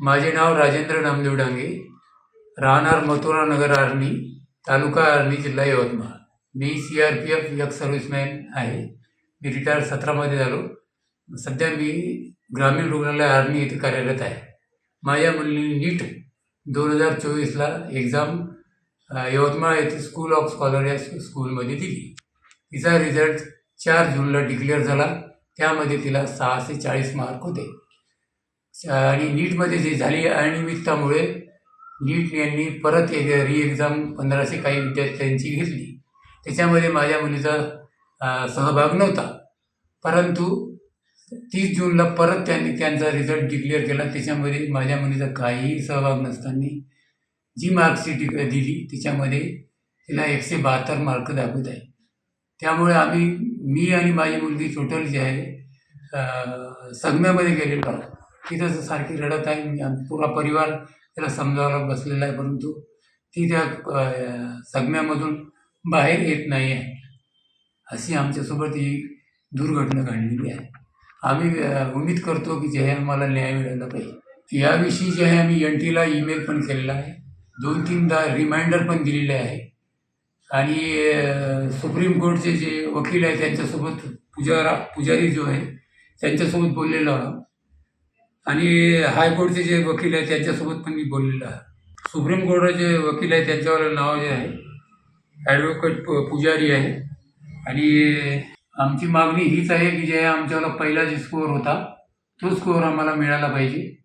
माझे नाव राजेंद्र नामदेव डांगे राहणार मथुरा नगर आर्मी तालुका आर्मी जिल्हा यवतमाळ. मी सी आर पी एफ यक सर्व्हिसमॅन आहे. मी रिटायर सतरामध्ये झालो. सध्या मी ग्रामीण रुग्णालय आर्मी येथे कार्यरत आहे. माझ्या मुलीने नीट दोन हजार चोवीसला एक्झाम यवतमाळ येथे स्कूल ऑफ स्कॉलर या स्कूलमध्ये दिली. तिचा रिझल्ट चार जूनला डिक्लेअर झाला. त्यामध्ये तिला सहाशे चाळीस मार्क होते. आणि नीटमध्ये जे झाली अनियमिततामुळे नीट यांनी परत एक री एक्झाम पंधराशे काही विद्यार्थ्यांची घेतली. त्याच्यामध्ये माझ्या मुलीचा सहभाग नव्हता. परंतु तीस जूनला परत त्यांनी त्यांचा रिझल्ट डिक्लेअर केला. त्याच्यामध्ये माझ्या मुलीचा काहीही सहभाग नसताना जी मार्कशीट दिली त्याच्यामध्ये तिला एकशे बहात्तर मार्क दाखवत आहे. त्यामुळे आम्ही मी आणि माझी मुलगी टोटल जे आहे सगम्यामध्ये गेलेलो आहोत. तिथं सारखी रडत आहे. मी पुरा परिवार त्याला समजावायला बसलेला आहे. परंतु ती त्या सगम्यामधून संगम्यामधून बाहेर येत नाही आहे. अशी आमच्यासोबत ही दुर्घटना घडलेली आहे. आम्ही उमेद उम्मीद करतो की जे आहे आम्हाला न्याय मिळाला पाहिजे. याविषयी जे आहे आम्ही एन टीला ईमेल पण केलेला आहे. दोन तीनदा रिमाइंडर पण दिलेले आहे. आणि सुप्रीम कोर्टचे जे वकील आहे त्यांच्यासोबत पुजारा पुजारी जो आहे त्यांच्यासोबत बोललेलो आहोत. आणि हायकोर्टचे जे वकील आहे त्यांच्यासोबत पण मी बोललेलो आहे. सुप्रीम कोर्टाचे वकील आहे त्यांच्यावर नाव जे आहे ॲडव्होकेट पुजारी आहे. आणि आमची मागणी हीच आहे की जे आमच्यावाला पहिला जे स्कोअर होता तो स्कोअर आम्हाला मिळाला पाहिजे.